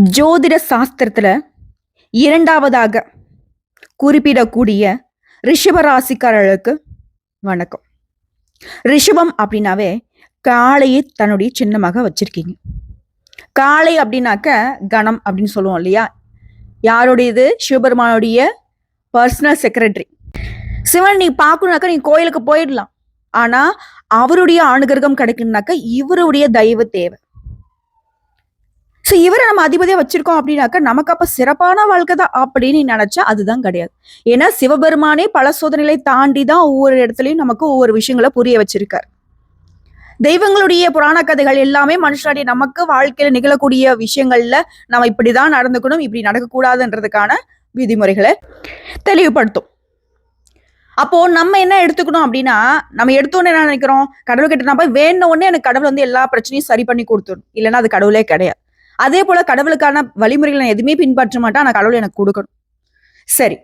ஜோதிட சாஸ்திரத்துல இரண்டாவதாக குறிப்பிடக்கூடிய ரிஷபராசிக்காரர்களுக்கு வணக்கம். ரிஷபம் அப்படின்னாவே காளையை தன்னுடைய சின்னமாக வச்சிருக்கீங்க. காளை அப்படின்னாக்க கணம் அப்படின்னு சொல்லுவோம் இல்லையா? யாருடையது? சிவபெருமானுடைய பர்சனல் செக்ரட்டரி சிவன் நீ பார்க்கணுனாக்கா நீ கோயிலுக்கு போயிடலாம். ஆனா அவருடைய அனுகிரகம் கிடைக்கணும்னாக்க இவருடைய தெய்வ தேவை. ஸோ இவரை நம்ம அதிபதியாக வச்சிருக்கோம் அப்படின்னாக்கா நமக்கு அப்போ சிறப்பான வாழ்க்கை தான் அப்படின்னு நினச்சா அதுதான் கிடையாது. ஏன்னா சிவபெருமானே பல சோதனைகளை தாண்டி தான் ஒவ்வொரு இடத்துலையும் நமக்கு ஒவ்வொரு விஷயங்களை புரிய வச்சிருக்கார். தெய்வங்களுடைய புராண கதைகள் எல்லாமே மனுஷனுடைய நமக்கு வாழ்க்கையில நிகழக்கூடிய விஷயங்கள்ல நம்ம இப்படிதான் நடந்துக்கணும் இப்படி நடக்கக்கூடாதுன்றதுக்கான விதிமுறைகளை தெளிவுபடுத்தும். அப்போ நம்ம என்ன எடுத்துக்கணும் அப்படின்னா நம்ம எடுத்தோன்னு என்ன நினைக்கிறோம்? கடவுள் கிட்ட நான் போய் உடனே எனக்கு கடவுள் வந்து எல்லா பிரச்சனையும் சரி பண்ணி கொடுத்துரும் இல்லைன்னா அது கடவுளே கிடையாது. அதே போல கடவுளுக்கான வழிமுறைகளை நான் எதுவுமே பின்பற்ற மாட்டேன். ஆனால் கடவுள் எனக்கு கொடுக்கணும். சரி.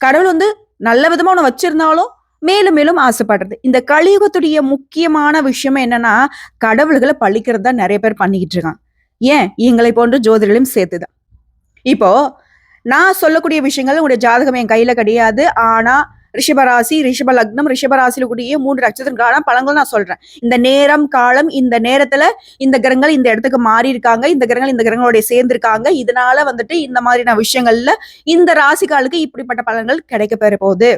கடவுள் வந்து நல்ல விதமா உன்னை வச்சிருந்தாலும் மேலும் மேலும் ஆசைப்படுறது. இந்த கலியுகத்துடைய முக்கியமான விஷயம் என்னன்னா கடவுள்களை பழிக்கிறது தான் நிறைய பேர் பண்ணிக்கிட்டு இருக்காங்க. ஏன்? எங்களை போன்ற ஜோதிடர்களையும் சேர்த்துதான். இப்போ நான் சொல்லக்கூடிய விஷயங்கள் உங்களுடைய ஜாதகம் என் கையில கிடையாது. ஆனா ரிஷபராசி ரிஷப லக்னம் ரிஷபராசியில கூடிய மூன்று நட்சத்திரங்களுக்கான பழங்கள் நான் சொல்றேன். இந்த நேரம் காலம் இந்த நேரத்துல இந்த கிரகங்கள் இந்த இடத்துக்கு மாறி இருக்காங்க இந்த கிரகங்கள் இந்த கிரகங்களோட சேர்ந்திருக்காங்க. இதனால வந்துட்டு இந்த மாதிரியான விஷயங்கள்ல இந்த ராசிக்காலுக்கு இப்படிப்பட்ட பலன்கள் கிடைக்க பெற போகுது.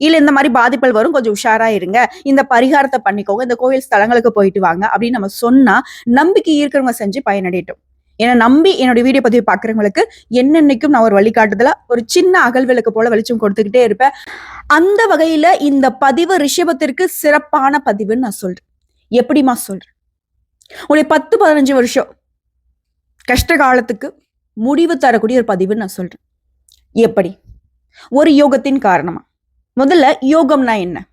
இல்ல இந்த மாதிரி பாதிப்புகள் வரும் கொஞ்சம் உஷாரா இருங்க இந்த பரிகாரத்தை பண்ணிக்கோங்க. இந்த கோயில் ஸ்தலங்களுக்கு போயிட்டு வாங்க அப்படின்னு நம்ம சொன்னா நம்பிக்கை இருக்கிறவங்க செஞ்சு பயனடையட்டும். என்னை நம்பி என்னோட வீடியோ பதிவு பார்க்குறவங்களுக்கு என்னென்னைக்கும் நான் ஒரு வழிகாட்டுதல ஒரு சின்ன அகல் விளக்கு போல வெளிச்சம் கொடுத்துக்கிட்டே இருப்பேன். அந்த வகையில இந்த பதிவு ரிஷபத்திற்கு சிறப்பான பதிவுன்னு நான் சொல்றேன். எப்படிமா சொல்றேன்? உடைய பத்து பதினஞ்சு வருஷம் கஷ்ட காலத்துக்கு முடிவு தரக்கூடிய ஒரு பதிவுன்னு நான் சொல்றேன். எப்படி? ஒரு யோகத்தின் காரணமா. முதல்ல யோகம்னா என்ன?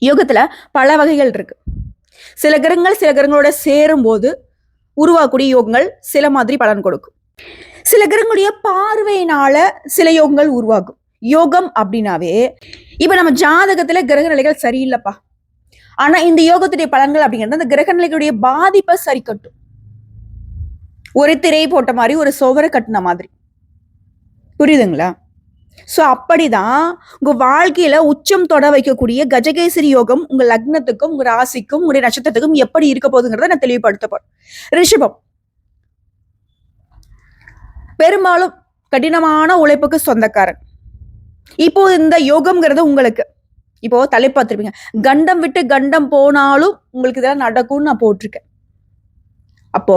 யோகத்துல பல வகைகள் இருக்கு. சில கிரகங்கள் சில கிரகங்களோட சேரும் உருவாக்கூடிய உருவாகக்கூடிய யோகங்கள் சில மாதிரி பலன் கொடுக்கும். சில கிரகங்களுடைய பார்வையினால சில யோகங்கள் உருவாகும். யோகம் அப்படின்னாவே இப்ப நம்ம ஜாதகத்துல கிரக நிலைகள் சரியில்லைப்பா. ஆனா இந்த யோகத்துடைய பலன்கள் அப்படிங்கிறது அந்த கிரக நிலைகளுடைய பாதிப்பை சரி கட்டும். ஒரு திரை போட்ட மாதிரி ஒரு சுவரை கட்டின மாதிரி. புரியுதுங்களா? ஸோ அப்படிதான் உங்கள் வாழ்க்கையில உச்சம் தொட வைக்கக்கூடிய கஜகேசரி யோகம் உங்கள் லக்னத்துக்கும் உங்கள் ராசிக்கும் உங்களுடைய நட்சத்திரத்துக்கும் எப்படி இருக்க போகுதுங்கிறத நான் தெளிவுபடுத்த போறேன். ரிஷபம். பெரும்பாலும் கடினமான உழைப்புக்கு சொந்தக்காரன். இப்போ இந்த யோகம்ங்கிறது உங்களுக்கு. இப்போ தலைப்பாத்திருப்பீங்க கண்டம் விட்டு கண்டம் போனாலும் உங்களுக்கு இதெல்லாம் நடக்கும்னு நான் போட்டிருக்கேன். அப்போ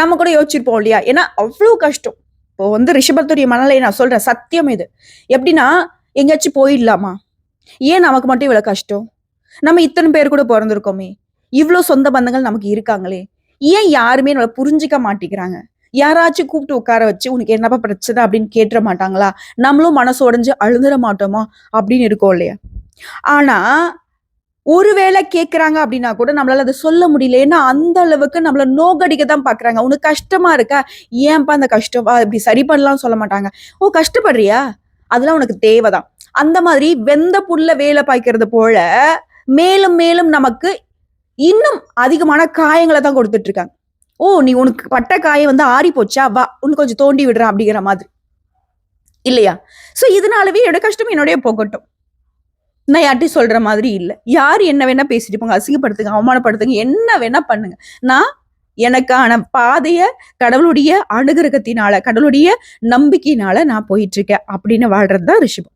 நம்ம கூட யோசிச்சிருப்போம் இல்லையா? ஏன்னா அவ்வளோ கஷ்டம். இப்போ வந்து ரிஷபத்துடைய மனநிலை நான் சொல்றேன். சத்தியம் இது. எப்படின்னா எங்கேயாச்சும் போயிடலாமா? ஏன் நமக்கு மட்டும் இவ்வளோ கஷ்டம்? நம்ம இத்தனை பேர் கூட பிறந்திருக்கோமே. இவ்வளோ சொந்த பந்தங்கள் நமக்கு இருக்காங்களே. ஏன் யாருமே நம்மளை புரிஞ்சிக்க மாட்டேங்கிறாங்க? யாராச்சும் கூப்பிட்டு உட்கார வச்சு உனக்கு என்னப்பா பிரச்சனை? அப்படின்னு கேட்டுற மாட்டாங்களா? நம்மளும் மனசு உடைஞ்சு அழுந்துட மாட்டோமா? அப்படின்னு இருக்கோம் இல்லையா? ஆனா ஒருவேளை கேட்குறாங்க அப்படின்னா கூட நம்மளால அதை சொல்ல முடியல. ஏன்னா அந்த அளவுக்கு நம்மளை நோகடிக்க தான் பார்க்குறாங்க உனக்கு கஷ்டமா இருக்கா? ஏன்பா அந்த கஷ்டம்? வா, இப்படி சரி பண்ணலாம்னு சொல்ல மாட்டாங்க. ஓ கஷ்டப்படுறியா? அதெல்லாம் உனக்கு தேவைதான். அந்த மாதிரி வெந்த புல்ல வேலை பாய்க்கிறது போல மேலும் மேலும் நமக்கு இன்னும் அதிகமான காயங்களை தான் கொடுத்துட்டு இருக்காங்க. ஓ நீ உனக்கு பட்ட காயம் வந்து ஆறி போச்சா? வா உனக்கு கொஞ்சம் தோண்டி விடுறேன் அப்படிங்கிற மாதிரி. இல்லையா? ஸோ இதனாலவே என்னோட கஷ்டம் என்னுடைய போகட்டும். நான் யார்ட்டையும் சொல்ற மாதிரி இல்லை. யார் என்ன வேணா பேசிட்டு போங்க அசிங்கப்படுத்துங்க அவமானப்படுத்துங்க என்ன வேணா பண்ணுங்க. நான் எனக்கான பாதைய கடவுளுடைய அனுகிரகத்தினால கடவுளுடைய நம்பிக்கையினால நான் போயிட்டு இருக்கேன் அப்படின்னு வாழ்றது தான் ரிஷபம்.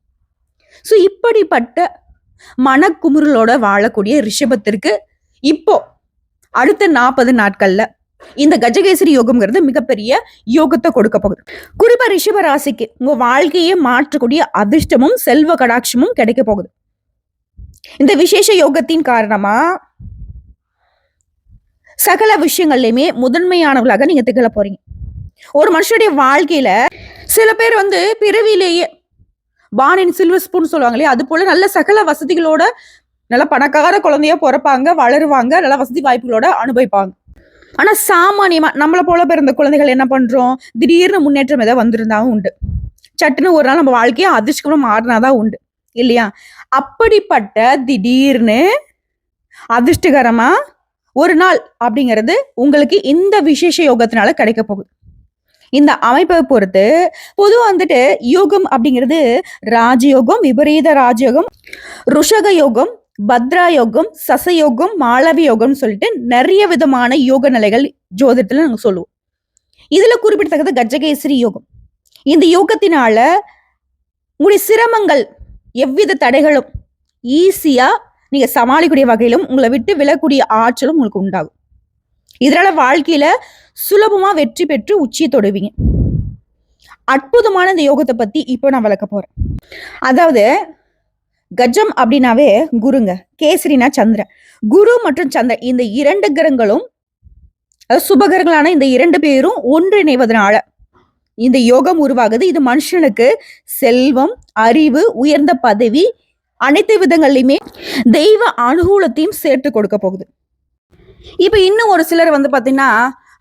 ஸோ இப்படிப்பட்ட மனக்குமுறலோட வாழக்கூடிய ரிஷபத்திற்கு இப்போ அடுத்த நாற்பது நாட்கள்ல இந்த கஜகேசரி யோகம்ங்கிறது மிகப்பெரிய யோகத்தை கொடுக்க போகுது. குறிப்பா ரிஷப ராசிக்கு உங்க வாழ்க்கையை மாற்றக்கூடிய அதிர்ஷ்டமும் செல்வ கடாட்சமும் கிடைக்க போகுது. இந்த விசேஷ யோகத்தின் காரணமா சகல விஷயங்கள்லையுமே முதன்மையானவர்களாக நீங்க திகழ போறீங்க. ஒரு மனுஷனுடைய வாழ்க்கையில சில பேர் வந்து பிறவியிலேயே பானின் சில்வர் ஸ்பூன் சொல்லுவாங்க இல்லையா அது போல நல்ல சகல வசதிகளோட நல்ல பணக்கார குழந்தையா பிறப்பாங்க வளருவாங்க நல்ல வசதி வாய்ப்புகளோட அனுபவிப்பாங்க. ஆனா சாமானியமா நம்மளை போல பிறந்த குழந்தைகள் என்ன பண்றோம்? திடீர்னு முன்னேற்றம் ஏதாவது வந்திருந்தாவும் உண்டு. சட்டுன்னு ஒரு நாள் நம்ம வாழ்க்கையை அதிர்ஷ்டமா மாறினாதான் உண்டு. இல்லையா? அப்படிப்பட்ட திடீர்னு அதிர்ஷ்டகரமா ஒரு நாள் அப்படிங்கிறது உங்களுக்கு இந்த விசேஷ யோகத்தினால கிடைக்க போகுது. இந்த அமைப்பை பொறுத்து பொதுவாக வந்துட்டு யோகம் அப்படிங்கிறது ராஜயோகம் விபரீத ராஜயோகம் ருஷக யோகம் பத்ரா யோகம் சசயோகம் மாளவி யோகம்னு சொல்லிட்டு நிறைய விதமான யோக நிலைகள் ஜோதிடத்தில் நாங்கள் சொல்லுவோம். இதில் குறிப்பிடத்தக்கது கஜகேசரி யோகம். இந்த யோகத்தினால உங்களுடைய சிரமங்கள் எவ்வித தடைகளும் ஈஸியாக நீங்கள் சமாளிக்கக்கூடிய வகையிலும் உங்களை விட்டு விழக்கூடிய ஆற்றலும் உங்களுக்கு உண்டாகும். இதனால் வாழ்க்கையில் சுலபமாக வெற்றி பெற்று உச்சியை தொடுவீங்க. அற்புதமான இந்த யோகத்தை பற்றி இப்போ நான் விளக்க போகிறேன் அதாவது கஜம் அப்படின்னாவே குருங்க கேசரினா சந்திரன். குரு மற்றும் சந்திரன் இந்த இரண்டு கிரகங்களும் சுபகரங்களான சுபகிரகங்களான இந்த இரண்டு பேரும் ஒன்றிணைவதனால இந்த யோகம் உருவாகுது. இது மனுஷனுக்கு செல்வம் அறிவு உயர்ந்த பதவி அனைத்து விதங்கள்லையுமே தெய்வ அனுகூலத்தையும் சேர்த்து கொடுக்க போகுது. இப்போ இன்னும் ஒரு சிலர் வந்து பார்த்தீங்கன்னா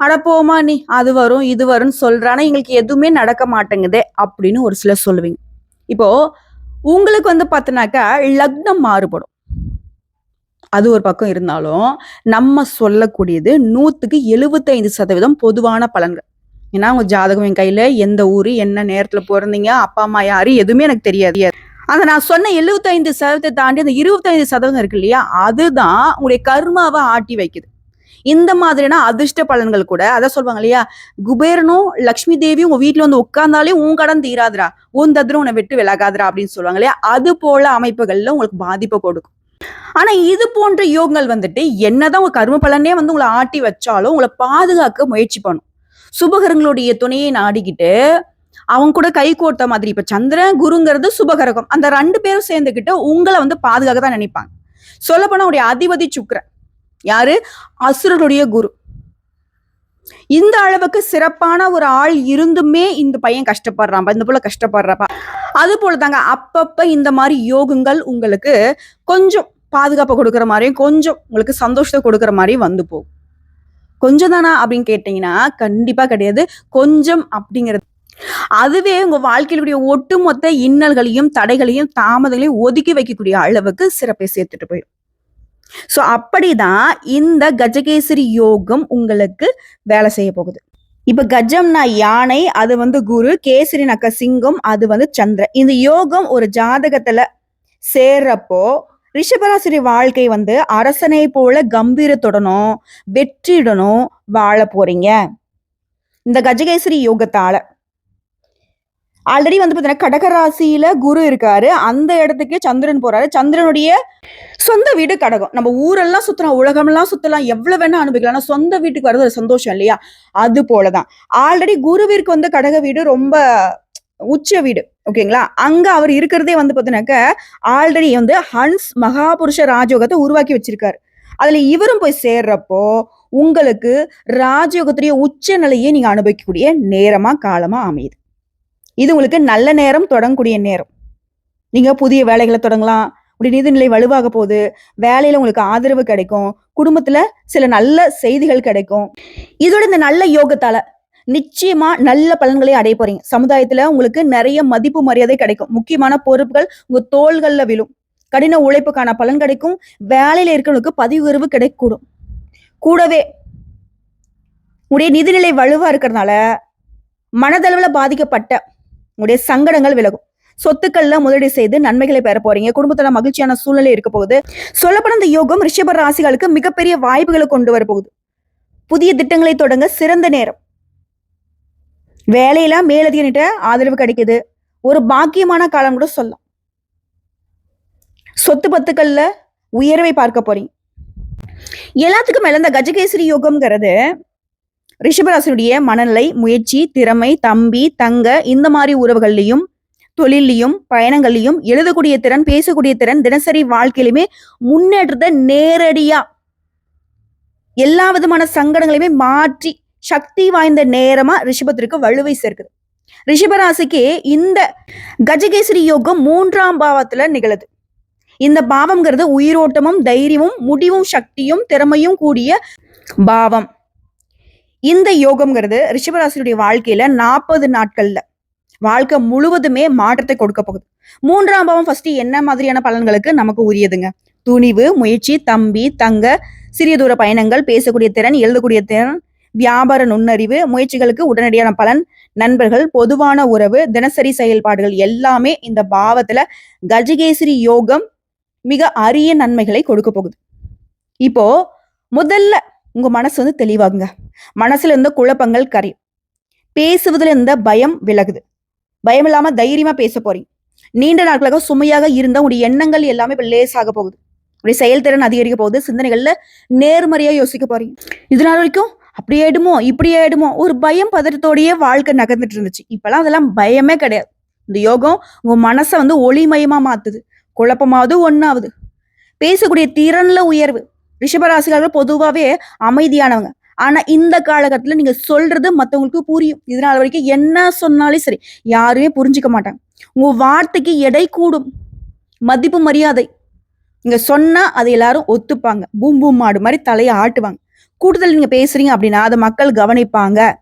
அட போமா நீ அது வரும் இது வரும்னு சொல்றானா எங்களுக்கு எதுவுமே நடக்க மாட்டேங்குதே அப்படின்னு ஒரு சிலர் சொல்லுவீங்க. இப்போ உங்களுக்கு வந்து பார்த்தினாக்கா லக்னம் மாறுபடும். அது ஒரு பக்கம் இருந்தாலும் நம்ம சொல்லக்கூடியது நூற்றுக்கு எழுபத்தைந்து சதவீதம் பொதுவான பலன்கள். ஏன்னா உங்க ஜாதகம் என் கையில எந்த ஊரு என்ன நேரத்துல பிறந்தீங்க அப்பா அம்மா யாரு எதுவுமே எனக்கு தெரியாது. அந்த நான் சொன்ன எழுபத்தைந்து சதவீதத்தை தாண்டி அந்த இருபத்தைந்து சதவீதம் இருக்கு இல்லையா அதுதான் உங்களுடைய கர்மாவை ஆட்டி வைக்குது. இந்த மாதிரியான அதிர்ஷ்ட பலன்கள் கூட அதான் சொல்லுவாங்க இல்லையா குபேரனும் லக்ஷ்மி தேவியும் உங்க வீட்டுல வந்து உட்கார்ந்தாலே உன் கடன் தீராதுடா உன் தத்ரம் உன்னை விட்டு விலகாதுடா அப்படின்னு சொல்லுவாங்க இல்லையா அது போல அமைப்புகள்ல உங்களுக்கு பாதிப்பை கொடுக்கும். ஆனா இது போன்ற யோகங்கள் வந்துட்டு என்னதான் உங்க கர்ம பலனே வந்து உங்களை ஆட்டி வச்சாலும் உங்களை பாதுகாக்க முயற்சி பண்ணும். சுபகரங்களுடைய துணையை நாடிக்கிட்டு அவங்க கூட கை கோர்த்த மாதிரி. இப்ப சந்திரன் குருங்கிறது சுபகரகம். அந்த ரெண்டு பேரும் சேர்ந்துக்கிட்டு உங்களை வந்து பாதுகாக்க தான் நினைப்பாங்க. சொல்லப்போனா உடைய அதிபதி சுக்கிரன். யாரு? அசுரருடைய குரு. இந்த அளவுக்கு சிறப்பான ஒரு ஆள் இருந்துமே இந்த பையன் கஷ்டப்படுறான். இந்த போல கஷ்டப்படுறப்பா. அது போல தாங்க அப்பப்ப இந்த மாதிரி யோகங்கள் உங்களுக்கு கொஞ்சம் பாதுகாப்பை கொடுக்குற மாதிரியும் கொஞ்சம் உங்களுக்கு சந்தோஷத்தை கொடுக்குற மாதிரியும் வந்து போகும். கொஞ்சம் தானா அப்படின்னு கேட்டீங்கன்னா கண்டிப்பா கிடையாது. கொஞ்சம் அப்படிங்கிறது. அதுவே உங்க வாழ்க்கையிலுடைய ஒட்டுமொத்த இன்னல்களையும் தடைகளையும் தாமதங்களையும் ஒதுக்கி வைக்கக்கூடிய அளவுக்கு சிறப்பை சேர்த்துட்டு போயிடும். சோ அப்படிதான் இந்த கஜகேசரி யோகம் உங்களுக்கு வேலை செய்ய போகுது. இப்ப கஜம்னா யானை அது வந்து குரு கேசரினாக்க சிங்கம் அது வந்து சந்திரன். இந்த யோகம் ஒரு ஜாதகத்துல சேர்றப்போ ரிஷபராசிரி வாழ்க்கை வந்து அரசனை போல கம்பீரத்துடனும் வெற்றியுடனும் வாழ போறீங்க. இந்த கஜகேசரி யோகத்தால. ஆல்ரெடி வந்து பார்த்தீங்கன்னா கடகராசியில குரு இருக்காரு. அந்த இடத்துக்கு சந்திரன் போறாரு. சந்திரனுடைய சொந்த வீடு கடகம். நம்ம ஊரெல்லாம் சுத்தலாம் உலகம்லாம் சுத்தலாம் எவ்வளவு வேணா அனுபவிக்கலாம். சொந்த வீட்டுக்கு வர்றது ஒரு சந்தோஷம் இல்லையா? அது போலதான். ஆல்ரெடி குருவிற்கு வந்து கடக வீடு ரொம்ப உச்ச வீடு ஓகேங்களா? அங்க அவர் இருக்கிறதே வந்து பார்த்தீங்கன்னாக்க ஆல்ரெடி வந்து ஹன்ஸ் மகாபுருஷ ராஜயோகத்தை உருவாக்கி வச்சிருக்காரு. அதுல இவரும் போய் சேர்றப்போ உங்களுக்கு ராஜயோகத்துடைய உச்ச நிலையை நீங்க அனுபவிக்கக்கூடிய நேரமா காலமா அமையுது. இது உங்களுக்கு நல்ல நேரம் தொடங்கக்கூடிய நேரம். நீங்க புதிய வேலைகளை தொடங்கலாம் உடைய நிதிநிலை வலுவாக போகுது வேலையில உங்களுக்கு ஆதரவு கிடைக்கும் குடும்பத்துல சில நல்ல செய்திகள் கிடைக்கும். இதோட இந்த நல்ல யோகத்தால நிச்சயமா நல்ல பலன்களை அடைய போறீங்க. சமுதாயத்துல உங்களுக்கு நிறைய மதிப்பு மரியாதை கிடைக்கும். முக்கியமான பொறுப்புகள் உங்க தோள்கள்ல விழும். கடின உழைப்புக்கான பலன் கிடைக்கும். வேலையில இருக்கிறவங்களுக்கு பதிவு உயர்வு கிடைக்கூடும் கூடவே உடைய நிதிநிலை வலுவா இருக்கிறதுனால மனதளவுல பாதிக்கப்பட்ட உங்களுடைய சங்கடங்கள் விலகும். சொத்துக்கள்ல முதலீடு செய்து நன்மைகளை பெற போறீங்க. குடும்பத்துல மகிழ்ச்சியான சூழ்நிலை இருக்க போகுது. சொல்லப்பட இந்த யோகம் ரிஷப ராசிகளுக்கு மிகப்பெரிய வாய்ப்புகளை கொண்டு வர போகுது. புதிய திட்டங்களை தொடங்க சிறந்த நேரம். வேலையில மேலதிக ஆதரவு கிடைக்குது. ஒரு பாக்கியமான காலம் கூட சொல்லலாம். சொத்து பத்துக்கள்ல உயர்வை பார்க்க போறீங்க. எல்லாத்துக்கும் மேல இந்த கஜகேசரி யோகம்ங்கிறது ரிஷபராசனுடைய மனநிலை முயற்சி திறமை தம்பி தங்க இந்த மாதிரி உறவுகள்லையும் தொழிலையும் பயணங்கள்லையும் எழுதக்கூடிய திறன் பேசக்கூடிய திறன் தினசரி வாழ்க்கையிலுமே முன்னேற்றத்தை நேரடியா எல்லா விதமான சங்கடங்களையுமே மாற்றி சக்தி வாய்ந்த நேரமா ரிஷபத்திற்கு வலுவை சேர்க்குது. ரிஷபராசிக்கு இந்த கஜகேசரி யோகம் மூன்றாம் பாவத்துல நிகழுது. இந்த பாவம்ங்கிறது உயிரோட்டமும் தைரியமும் முடிவும் சக்தியும் திறமையும் கூடிய பாவம். இந்த யோகம்ங்கிறது ரிஷபராசியுடைய வாழ்க்கையில நாற்பது நாட்கள்ல வாழ்க்கை முழுவதுமே மாற்றத்தை கொடுக்க போகுது. மூன்றாம் பாவம் ஃபர்ஸ்ட் என்ன மாதிரியான பலன்களுக்கு நமக்கு உரியதுங்க? துணிவு முயற்சி தம்பி தங்க சிறிய தூர பயணங்கள் பேசக்கூடிய திறன் எழுதக்கூடிய திறன் வியாபார நுண்ணறிவு முயற்சிகளுக்கு உடனடியான பலன் நண்பர்கள் பொதுவான உறவு தினசரி செயல்பாடுகள் எல்லாமே இந்த பாவத்துல கஜகேசரி யோகம் மிக அரிய நன்மைகளை கொடுக்க போகுது. இப்போ முதல்ல உங்க மனசு வந்து தெளிவாகுங்க. மனசுல இருந்த குழப்பங்கள் கரையும். பேசுவதுல இருந்த பயம் விலகுது. பயம் இல்லாம தைரியமா பேச போறீங்க. நீண்ட நாட்களாக சுமையாக இருந்த உடைய எண்ணங்கள் எல்லாமே இப்ப லேசாக போகுது. உடைய செயல்திறன் அதிகரிக்க போகுது. சிந்தனைகள்ல நேர்மறையா யோசிக்க போறீங்க. இது நாள் வரைக்கும் அப்படி ஆயிடுமோ இப்படி ஆயிடுமோ ஒரு பயம் பதட்டத்தோடயே வாழ்க்கை நகர்ந்துட்டு இருந்துச்சு. இப்பெல்லாம் அதெல்லாம் பயமே கிடையாது. இந்த யோகம் உங்க மனசை வந்து ஒளிமயமா மாத்துது. குழப்பமாவது ஒன்னாவது பேசக்கூடிய திறன்ல உயர்வு. ரிஷபராசிக்காரர்கள் பொதுவாகவே அமைதியானவங்க. ஆனா இந்த காலகட்டத்துல நீங்க சொல்றது மத்தவங்களுக்கு புரியும். இதனால வரைக்கும் என்ன சொன்னாலும் சரி யாருமே புரிஞ்சுக்க மாட்டாங்க. உங்க வார்த்தைக்கு எடை கூடும். மதிப்பு மரியாதை. நீங்க சொன்னா அதை எல்லாரும் ஒத்துப்பாங்க. பூம் பூம் மாடு மாதிரி தலையை ஆட்டுவாங்க. கூடுதல் நீங்க பேசுறீங்க அப்படின்னா அதை மக்கள் கவனிப்பாங்க.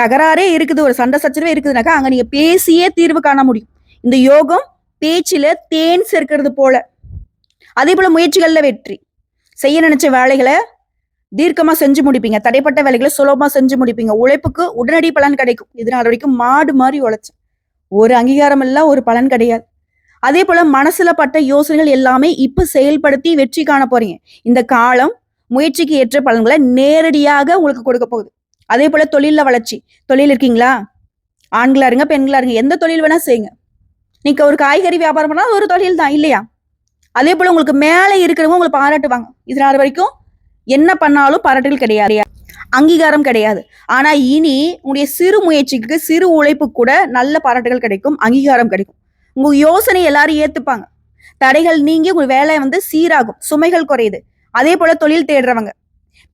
தகராறே இருக்குது ஒரு சண்டை சச்சரவே இருக்குதுனாக்கா அங்க நீங்க பேசியே தீர்வு காண முடியும். இந்த யோகம் பேச்சில தேன் சேர்க்கிறது போல. அதே போல முயற்சிகள்ல வெற்றி. செய்ய நினைச்ச வேலைகளை தீர்க்கமா செஞ்சு முடிப்பீங்க. தடைப்பட்ட வேலைகளை சுலபமா செஞ்சு முடிப்பீங்க. உழைப்புக்கு உடனடி பலன் கிடைக்கும். இதனால வரைக்கும் மாடு மாதிரி உழைச்சேன். ஒரு அங்கீகாரம் இல்ல ஒரு பலன் கிடையாது. அதே போல மனசுல பட்ட யோசனைகள் எல்லாமே இப்ப செயல்படுத்தி வெற்றி காண போறீங்க. இந்த காலம் முயற்சிக்கு ஏற்ற பலன்களை நேரடியாக உங்களுக்கு கொடுக்க போகுது. அதே போல தொழில வளர்ச்சி. தொழில் இருக்கீங்களா? ஆண்களா இருங்க பெண்களா இருங்க. எந்த தொழில் வேணா செய்யுங்க. நீங்க ஒரு காய்கறி வியாபாரம் பண்ணா அது ஒரு தொழில் தான் இல்லையா? அதே போல உங்களுக்கு மேலே இருக்கிறவங்க உங்களை பாராட்டுவாங்க. இதனால வரைக்கும் என்ன பண்ணாலும் பாராட்டுகள் கிடையாது அங்கீகாரம் கிடையாது. ஆனா இனி உங்களுடைய சிறு முயற்சிக்கு சிறு உழைப்பு கூட நல்ல பாராட்டுகள் கிடைக்கும் அங்கீகாரம் கிடைக்கும். உங்க யோசனை எல்லாரும் ஏத்துப்பாங்க. தடைகள் நீங்கி உங்க வேலை வந்து சீராகும். சுமைகள் குறையுது. அதே போல தொழில் தேடுறவங்க.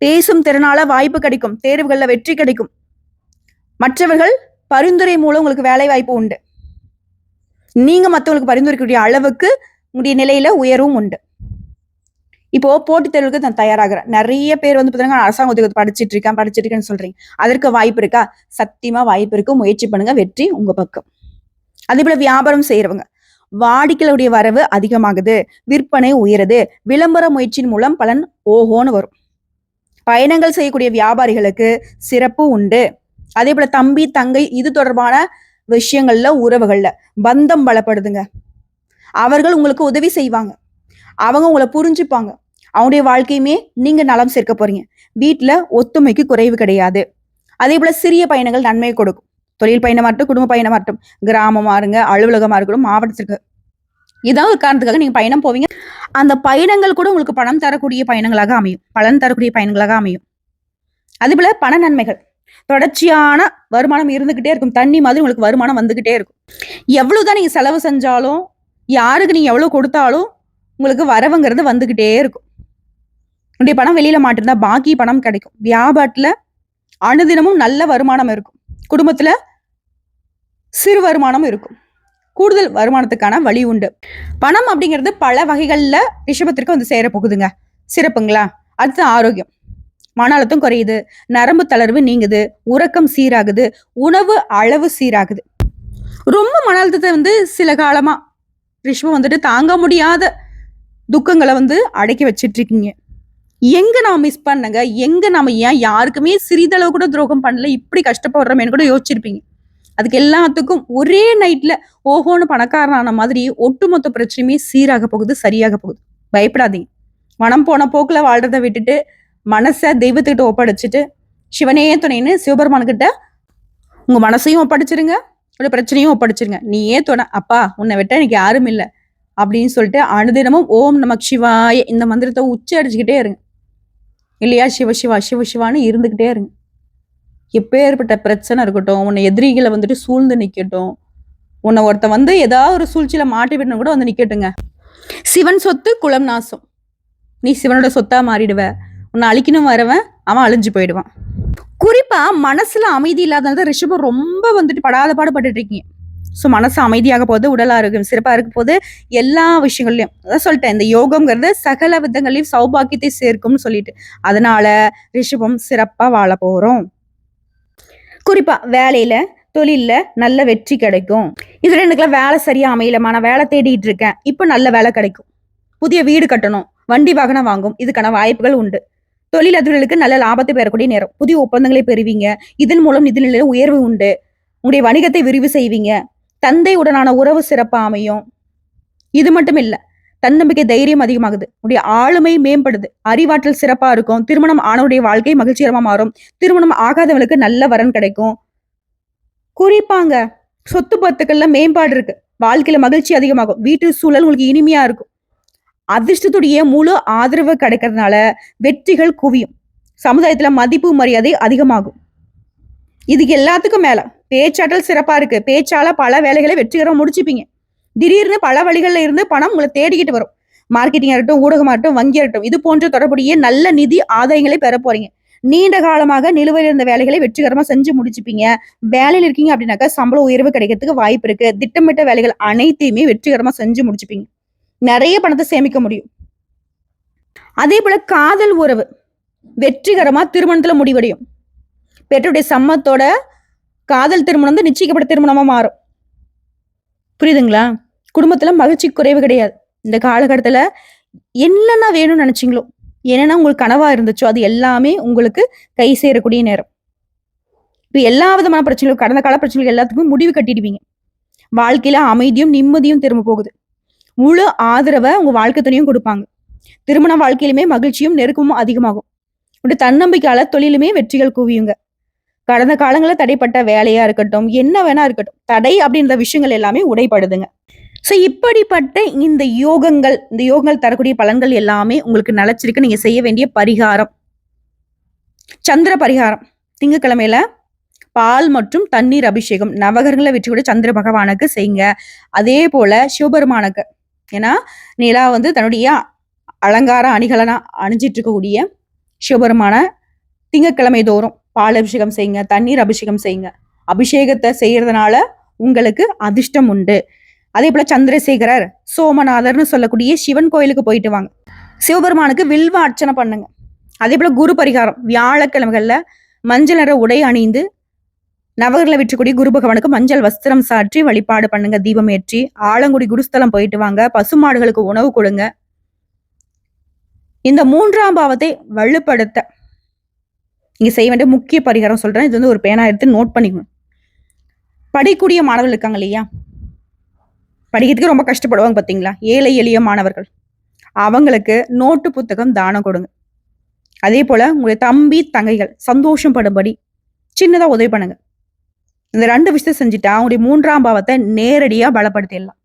பேசும் திறனால வாய்ப்பு கிடைக்கும் தேர்வுகளில் வெற்றி கிடைக்கும். மற்றவர்கள் பரிந்துரை மூலம் உங்களுக்கு வேலை வாய்ப்பு உண்டு. நீங்க மற்றவங்களுக்கு பரிந்துரைக்கக்கூடிய அளவுக்கு உங்களுடைய நிலையில உயர்வும் உண்டு. இப்போ போட்டித் தேர்வுக்கு நான் தயாராகிறேன். நிறைய பேர் வந்து பார்த்தீங்கன்னா அரசாங்க உதவி படிச்சிட்டு இருக்கேன் படிச்சுட்டு இருக்கேன்னு சொல்றீங்க. அதற்கு வாய்ப்பு இருக்கா? சத்தியமா வாய்ப்பு இருக்கு. முயற்சி பண்ணுங்க. வெற்றி உங்க பக்கம். அதே போல வியாபாரம் செய்யறவங்க வாடிக்கையுடைய வரவு அதிகமாகுது விற்பனை உயருது விளம்பர முயற்சியின் மூலம் பலன் ஓஹோன்னு வரும். பயணங்கள் செய்யக்கூடிய வியாபாரிகளுக்கு சிறப்பு உண்டு. அதே போல தம்பி தங்கை இது தொடர்பான விஷயங்கள்ல உறவுகள்ல பந்தம் பலப்படுதுங்க. அவர்கள் உங்களுக்கு உதவி செய்வாங்க. அவங்க உங்களை புரிஞ்சுப்பாங்க. அவங்களுடைய வாழ்க்கையுமே நீங்க நலம் சேர்க்க போறீங்க. வீட்டுல ஒத்துமைக்கு குறைவு கிடையாது. அதே போல சிறிய பயணங்கள் நன்மை கொடுக்கும். தொழில் பயணமாகட்டும் குடும்ப பயணமாகட்டும் கிராமமா இருங்க அலுவலகமா இருக்கட்டும் மாவட்டத்திற்கு. இதான் ஒரு காரணத்துக்காக நீங்க பயணம் போவீங்க. அந்த பயணங்கள் கூட உங்களுக்கு பணம் தரக்கூடிய பயணங்களாக அமையும். பலன் தரக்கூடிய பயணங்களாக அமையும். அது போல பண நன்மைகள். தொடர்ச்சியான வருமானம் இருந்துகிட்டே இருக்கும். தண்ணி மாதிரி உங்களுக்கு வருமானம் வந்துகிட்டே இருக்கும். எவ்வளவுதான் நீங்க செலவு செஞ்சாலும் யாருக்கு நீங்க எவ்வளவு கொடுத்தாலும் உங்களுக்கு வரவுங்கிறது வந்துகிட்டே இருக்கும். உங்களுடைய பணம் வெளியில மாட்டிருந்தா பாக்கி பணம் கிடைக்கும். வியாபாரத்துல அனுதினமும் நல்ல வருமானம் இருக்கும். குடும்பத்துல சிறு வருமானம் இருக்கும். கூடுதல் வருமானத்துக்கான வழி உண்டு. பணம் அப்படிங்கிறது பல வகைகளில் ரிஷபத்திற்கு வந்து சேர போகுதுங்க. சிறப்புங்களா? அடுத்து ஆரோக்கியம். மன அழுத்தம் குறையுது நரம்பு தளர்வு நீங்குது உறக்கம் சீராகுது உணவு அளவு சீராகுது. ரொம்ப மன அழுத்தத்தை வந்து சில காலமா ரிஷபம் வந்துட்டு தாங்க முடியாத துக்கங்களை வந்து அடக்கி வச்சிட்டு இருக்கீங்க எங்க நான் மிஸ் பண்ணங்க எங்க நாம ஏன் யாருக்குமே சிறிதளவு கூட துரோகம் பண்ணல? இப்படி கஷ்டப்படுறோமேனு கூட யோசிச்சிருப்பீங்க. அதுக்கு எல்லாத்துக்கும் ஒரே நைட்ல ஓஹோன்னு பணக்காரனான மாதிரி ஒட்டுமொத்த பிரச்சனையுமே சீராக போகுது சரியாக போகுது. பயப்படாதீங்க. மனம் போன போக்குல வாழ்றத விட்டுட்டு மனசை தெய்வத்துக்கிட்ட ஒப்படைச்சிட்டு சிவனே துணைன்னு சிவபெருமான்கிட்ட உங்க மனசையும் ஒப்படைச்சிருங்க ஒரு பிரச்சனையும் ஒப்படைச்சிருங்க. நீ ஏன் துணை அப்பா உன்னை விட்ட எனக்கு யாரும் இல்லை அப்படின்னு சொல்லிட்டு அனுதினமும் ஓம் நமக் சிவாய இந்த மந்திரத்தை உச்சி அடிச்சுக்கிட்டே இருங்க. இல்லையா? சிவ சிவா சிவ சிவான்னு இருந்துக்கிட்டே இருங்க. எப்பேற்பட்ட பிரச்சனை இருக்கட்டும் உன்னை எதிரிகளை வந்துட்டு சூழ்ந்து நிற்கட்டும் உன்னை ஒருத்த வந்து ஏதாவது ஒரு சூழ்ச்சியில மாட்டி விடணும் கூட வந்து நிக்கட்டுங்க. சிவன் சொத்து குலம் நாசம். நீ சிவனோட சொத்தா மாறிடுவ. உன்னை அழிக்கணும் வரவன் அவன் அழிஞ்சு போயிடுவான். குறிப்பா மனசுல அமைதி இல்லாதனால ரிஷபம் ரொம்ப வந்துட்டு படாத பாடுபட்டு இருக்கீங்க. ஸோ மனசு அமைதியாக போகுது உடல் ஆரோக்கியம் சிறப்பாக இருக்க போது எல்லா விஷயங்கள்லையும். அதான் சொல்லிட்டேன் இந்த யோகங்கிறது சகல விதங்களையும் சௌபாக்கியத்தை சேர்க்கும்னு சொல்லிட்டு. அதனால ரிஷபம் சிறப்பாக வாழ போகிறோம் குறிப்பா வேலையில தொழில நல்ல வெற்றி கிடைக்கும். இதுல எனக்குலாம் வேலை சரியா அமையலமா நான் வேலை தேடிட்டு இருக்கேன். இப்போ நல்ல வேலை கிடைக்கும். புதிய வீடு கட்டணும் வண்டி வாகனம் வாங்கும் இதுக்கான வாய்ப்புகள் உண்டு. தொழில் அதிபர்களுக்கு நல்ல லாபத்தை பெறக்கூடிய நேரம். புதிய ஒப்பந்தங்களை பெறுவீங்க. இதன் மூலம் நிதிநிலையில உயர்வு உண்டு. உங்களுடைய வணிகத்தை விரிவு செய்வீங்க. தந்தையுடனான உறவு சிறப்பா அமையும். இது மட்டும் இல்லை தன்னம்பிக்கை தைரியம் அதிகமாகுது. உடைய ஆளுமை மேம்படுது. அறிவாற்றல் சிறப்பா இருக்கும். திருமணம் ஆணவருடைய வாழ்க்கை மகிழ்ச்சிகரமா மாறும். திருமணம் ஆகாதவங்களுக்கு நல்ல வரன் கிடைக்கும். குறிப்பாங்க சொத்து பத்துக்கள்ல மேம்பாடு இருக்கு. வாழ்க்கையில மகிழ்ச்சி அதிகமாகும். வீட்டு சூழல் உங்களுக்கு இனிமையா இருக்கும். அதிர்ஷ்டத்துடைய முழு ஆதரவு கிடைக்கிறதுனால வெற்றிகள் குவியும். சமுதாயத்துல மதிப்பு மரியாதை அதிகமாகும். இதுக்கு எல்லாத்துக்கும் மேல. பேச்சாற்றல் சிறப்பா இருக்கு. பேச்சால பல வேலைகளை வெற்றிகரமா முடிச்சுப்பீங்க. திடீர்னு பல வழிகளில் இருந்து பணம் உங்களை தேடிக்கிட்டு வரும். மார்க்கெட்டிங் ஆகட்டும் ஊடகமா இருக்கட்டும் வங்கி ஆகட்டும் இது போன்ற தொடர்புடைய நல்ல நிதி ஆதாயங்களை பெற போறீங்க. நீண்ட காலமாக நிலுவையில் இருந்த வேலைகளை வெற்றிகரமாக செஞ்சு முடிச்சுப்பீங்க. வேலையில் இருக்கீங்க அப்படின்னாக்கா சம்பள உயர்வு கிடைக்கிறதுக்கு வாய்ப்பு இருக்கு. திட்டமிட்ட வேலைகள் அனைத்தையுமே வெற்றிகரமாக செஞ்சு முடிச்சுப்பீங்க. நிறைய பணத்தை சேமிக்க முடியும். அதே போல காதல் உறவு வெற்றிகரமாக திருமணத்தில் முடிவடையும். பெற்றோருடைய சம்மத்தோட காதல் திருமணம் வந்து நிச்சயிக்கப்பட்ட திருமணமாக மாறும். புரியுதுங்களா? குடும்பத்தில் மகிழ்ச்சி குறைவு கிடையாது. இந்த காலகட்டத்தில் என்னென்ன வேணும்னு நினச்சிங்களோ என்னென்ன உங்களுக்கு கனவாக இருந்துச்சோ அது எல்லாமே உங்களுக்கு கை சேரக்கூடிய நேரம். இப்போ எல்லா விதமான பிரச்சனைகளும் கடந்த கால பிரச்சனைகள் எல்லாத்துக்கும் முடிவு கட்டிடுவீங்க. வாழ்க்கையில் அமைதியும் நிம்மதியும் திரும்ப போகுது. முழு ஆதரவை உங்கள் வாழ்க்கை துணையும் கொடுப்பாங்க. திருமண வாழ்க்கையிலுமே மகிழ்ச்சியும் நெருக்கமும் அதிகமாகும். உடைய தன்னம்பிக்கையால தொழிலுமே வெற்றிகள் குவியுங்க. கடந்த காலங்களில் தடைப்பட்ட வேலையா இருக்கட்டும் என்ன வேணா இருக்கட்டும் தடை அப்படின்ற விஷயங்கள் எல்லாமே உடைப்படுதுங்க ஸோ இப்படிப்பட்ட இந்த யோகங்கள் இந்த யோகங்கள் தரக்கூடிய பலன்கள் எல்லாமே உங்களுக்கு நிலச்சிருக்கு. நீங்க செய்ய வேண்டிய பரிகாரம். சந்திர பரிகாரம். திங்கக்கிழமையில பால் மற்றும் தண்ணீர் அபிஷேகம். நவகரங்களை வச்சு கூட சந்திர பகவானுக்கு செய்யுங்க. அதே போல சிவபெருமானுக்கு. ஏன்னா நிலா வந்து தன்னுடைய அலங்கார அணிகலனா அணிஞ்சிட்டு இருக்கக்கூடிய சிவபெருமான திங்கக்கிழமை தோறும். பால் அபிஷேகம் செய்யுங்க தண்ணீர் அபிஷேகம் செய்யுங்க. அபிஷேகத்தை செய்யறதுனால உங்களுக்கு அதிர்ஷ்டம் உண்டு. அதே போல சந்திரசேகரர் சோமநாதர்னு சொல்லக்கூடிய சிவன் கோயிலுக்கு போயிட்டு வாங்க. சிவபெருமானுக்கு வில்வ அர்ச்சனை பண்ணுங்க. அதே போல குரு பரிகாரம் வியாழக்கிழமைகள்ல மஞ்சள் நிற உடை அணிந்து நவகரில் விற்றக்கூடிய குரு பகவானுக்கு மஞ்சள் வஸ்திரம் சாற்றி வழிபாடு பண்ணுங்க தீபம் ஏற்றி. ஆலங்குடி குருஸ்தலம் போயிட்டு வாங்க பசுமாடுகளுக்கு உணவு கொடுங்க. இந்த மூன்றாம் பாவத்தை வலுப்படுத்த இங்கே செய்ய வேண்டிய முக்கிய பரிகாரம் சொல்றேன். இது வந்து ஒரு பேனா எடுத்து நோட் பண்ணிக்கணும். படிக்கக்கூடிய மாணவர்கள் இருக்காங்க இல்லையா? படிக்கிறதுக்கு ரொம்ப கஷ்டப்படுவாங்க பார்த்தீங்களா ஏழை எளிய மாணவர்கள். அவங்களுக்கு நோட்டு புத்தகம் தானம் கொடுங்க. அதே போல உங்களுடைய தம்பி தங்கைகள் சந்தோஷம் படும்படி சின்னதா உதவி பண்ணுங்க. இந்த ரெண்டு விஷயத்தை செஞ்சுட்டா அவங்களுடைய மூன்றாம் பாவத்தை நேரடியா பலப்படுத்திடலாம்.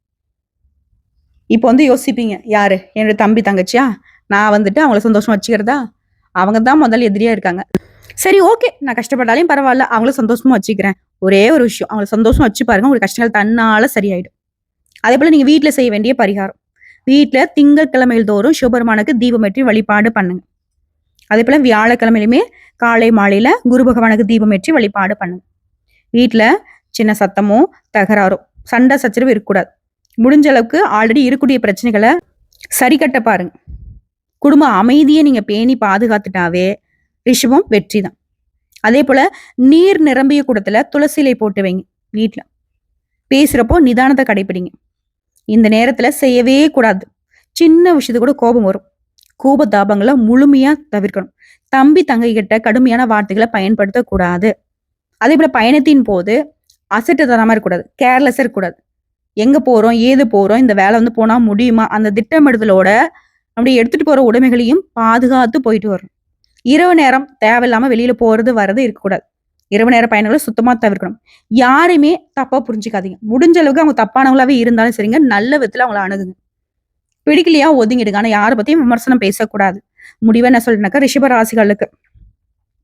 இப்போ வந்து யோசிப்பீங்க யாரு? என்னோட தம்பி தங்கச்சியா? நான் வந்துட்டு அவங்கள சந்தோஷம் வச்சுக்கிறதா? அவங்க தான் முதல்ல எதிரியா இருக்காங்க. சரி ஓகே நான் கஷ்டப்பட்டாலையும் பரவாயில்ல. அவங்கள சந்தோஷமா வச்சுக்கிறேன். ஒரே ஒரு விஷயம். அவங்கள சந்தோஷமா வச்சு பாருங்க உங்களுக்கு கஷ்டங்கள் தன்னால சரியாயிடும். அதே போல நீங்க வீட்டுல செய்ய வேண்டிய பரிகாரம். வீட்டுல திங்கட்கிழமையில் தோறும் சிவபெருமானுக்கு தீபமேற்றி வழிபாடு பண்ணுங்க. அதே போல வியாழக்கிழமையிலுமே காலை மாலையில குரு பகவானுக்கு தீபமேற்றி வழிபாடு பண்ணுங்க. வீட்டுல சின்ன சத்தமோ தகராறோ சண்டை சச்சரவு இருக்கக்கூடாது. முடிஞ்ச அளவுக்கு ஆல்ரெடி இருக்கக்கூடிய பிரச்சனைகளை சரி கட்ட பாருங்க. குடும்ப அமைதியை நீங்க பேணி பாதுகாத்துட்டாவே ரிஷபம் வெற்றி தான் அதே போல நீர் நிரம்பிய குடத்துல துளசிலை போட்டு வைங்க வீட்டுல பேசுறப்போ நிதானத்தை கடைபிடிங்க இந்த நேரத்துல செய்யவே கூடாது. சின்ன விஷயத்து கூட கோபம் வரும். கோப தாபங்களை முழுமையா தவிர்க்கணும். தம்பி தங்கை கிட்ட கடுமையான வார்த்தைகளை பயன்படுத்தக்கூடாது அதே போல பயணத்தின் போது அசட்டு தராம இருக்கக்கூடாது. கேர்லெஸ்ஸா இருக்கக்கூடாது. எங்க போறோம் ஏது போறோம் இந்த வேலை வந்து போனா முடியுமா? அந்த திட்டமிடுதலோட நம்முடைய எடுத்துட்டு போற உடைமைகளையும் பாதுகாத்து போயிட்டு வரணும். இரவு நேரம் தேவையில்லாமல் வெளியில் போகிறது வர்றது இருக்கக்கூடாது. இரவு நேர பயணங்களை சுத்தமாக தவிர்க்கணும். யாரையுமே தப்பாக புரிஞ்சுக்காதீங்க. முடிஞ்ச அளவுக்கு அவங்க தப்பானவங்களாவே இருந்தாலும் சரிங்க. நல்ல விதத்தில் அவங்கள அணுகுங்க. பிடிக்கலையா ஒதுங்கிடுங்க. ஆனால் யாரை பற்றியும் விமர்சனம் பேசக்கூடாது. முடிவை என்ன சொல்றேனாக்கா ரிஷப ராசிகளுக்கு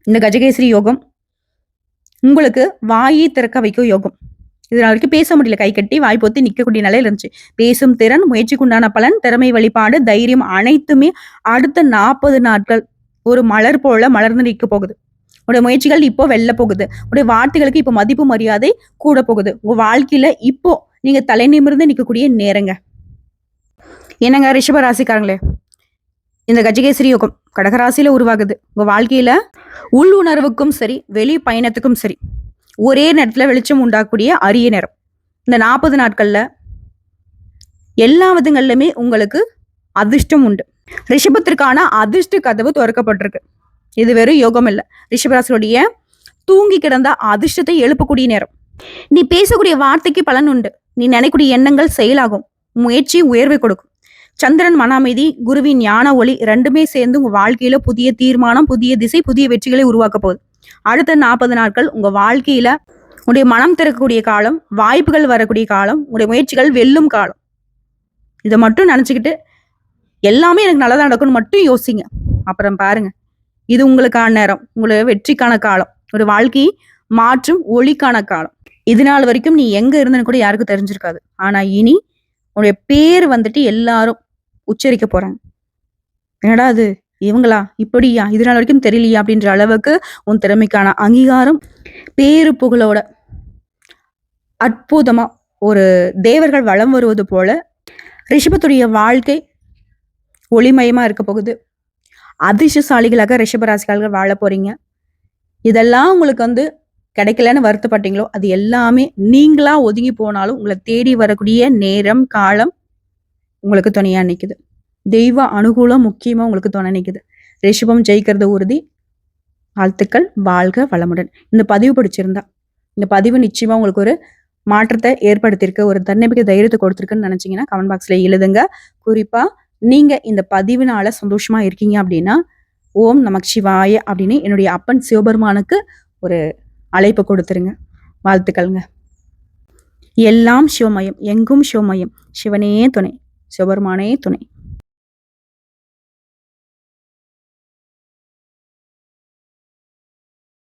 இந்த கஜகேசரி யோகம் உங்களுக்கு வாயை திறக்க வைக்கும் யோகம். இதனால வரைக்கும் பேச முடியல. கை கட்டி வாய் பொத்தி நிற்கக்கூடிய நிலையில இருந்துச்சு. பேசும் திறன் முயற்சிக்குண்டான பலன் திறமை வழிபாடு தைரியம் அனைத்துமே அடுத்த நாற்பது நாட்கள் ஒரு மலர் போல மலர்ந்து நிற்க போகுது. உடைய முயற்சிகள் இப்போ வெளில போகுது. உடைய வார்த்தைகளுக்கு இப்போ மதிப்பு மரியாதை கூட போகுது. உங்க வாழ்க்கையில இப்போ நீங்க தலை நிமிர்ந்து நிற்கக்கூடிய நேரங்க. என்னங்க ரிஷப ராசிக்காரங்களே? இந்த கஜகேசரி யோகம் கடகராசியில உருவாகுது. உங்க வாழ்க்கையில உள் உணர்வுக்கும் சரி வெளி பயணத்துக்கும் சரி ஒரே நேரத்துல வெளிச்சம் உண்டாக்கக்கூடிய அரிய நேரம். இந்த நாற்பது நாட்கள்ல எல்லா விதங்கள்லுமே உங்களுக்கு அதிர்ஷ்டம் உண்டு. ரிஷபத்திற்கான அதிர்ஷ்ட கதவு திறக்கப்பட்டிருக்கு. இது வெறும் யோகம் இல்லை. ரிஷபராசியுடைய தூங்கி கிடந்த அதிர்ஷ்டத்தை எழுப்பக்கூடிய நேரம். நீ பேசக்கூடிய வார்த்தைக்கு பலன் உண்டு. நீ நினைக்கூடிய எண்ணங்கள் செயலாகும். முயற்சி உயர்வை கொடுக்கும். சந்திரன் மன அமைதி குருவின் ஞான ஒளி ரெண்டுமே சேர்ந்து உங்க வாழ்க்கையில புதிய தீர்மானம் புதிய திசை புதிய வெற்றிகளை உருவாக்க போகுது. அடுத்த நாற்பது நாட்கள் உங்க வாழ்க்கையில உடைய மனம் திறக்கக்கூடிய காலம் வாய்ப்புகள் வரக்கூடிய காலம் உடைய முயற்சிகள் வெல்லும் காலம். இதை மட்டும் நினச்சிக்கிட்டு எல்லாமே எனக்கு நல்லதாக நடக்கும்னு மட்டும் யோசிங்க. அப்புறம் பாருங்க. இது உங்களுக்கான நேரம். உங்களுடைய வெற்றிக்கான காலம். ஒரு வாழ்க்கை மாற்றும் ஒளிக்கான காலம். இது நாள் வரைக்கும் நீ எங்க இருந்தன்னு கூட யாருக்கும் தெரிஞ்சிருக்காது. ஆனா இனி உன்னுடைய பேர் வந்துட்டு எல்லாரும் உச்சரிக்க போறாங்க. என்னடா அது இவங்களா? இப்படியா? இது நாள் வரைக்கும் தெரியலையா? அப்படின்ற அளவுக்கு உன் திறமைக்கான அங்கீகாரம் பேரு புகழோட அற்புதமா ஒரு தேவர்கள் வலம் வருவது போல ரிஷபத்துடைய வாழ்க்கை ஒளிமயமா இருக்க போகுது. அதிர்ஷ்டசாலிகளாக ரிஷபராசிக்காரர்கள் வாழ போறீங்க. இதெல்லாம் உங்களுக்கு வந்து கிடைக்கலன்னு வருத்தப்பட்டீங்களோ அது எல்லாமே நீங்களா ஒதுங்கி போனாலும் உங்களை தேடி வரக்கூடிய நேரம் காலம் உங்களுக்கு துணையா நிற்குது தெய்வ அனுகூலம் முக்கியமா உங்களுக்கு துணை நிற்குது ரிஷபம் ஜெயிக்கிறது உறுதி. வாழ்த்துக்கள். வாழ்க வளமுடன். இந்த பதிவு பிடிச்சிருந்தா இந்த பதிவு நிச்சயமா உங்களுக்கு ஒரு மாற்றத்தை ஏற்படுத்தியிருக்கு ஒரு தன்னம்பிக்கை தைரியத்தை கொடுத்துருக்குன்னு நினைச்சீங்கன்னா கமெண்ட் பாக்ஸ்ல எழுதுங்க. குறிப்பா நீங்கள் இந்த பதிவினால சந்தோஷமாக இருக்கீங்க அப்படின்னா ஓம் நமக் சிவாய அப்படின்னு என்னுடைய அப்பன் சிவபெருமானுக்கு ஒரு அழைப்பு கொடுத்துருங்க. வாழ்த்துக்கள்ங்க. எல்லாம் சிவமயம் எங்கும் சிவமயம் சிவனே துணை சிவபெருமானே துணை.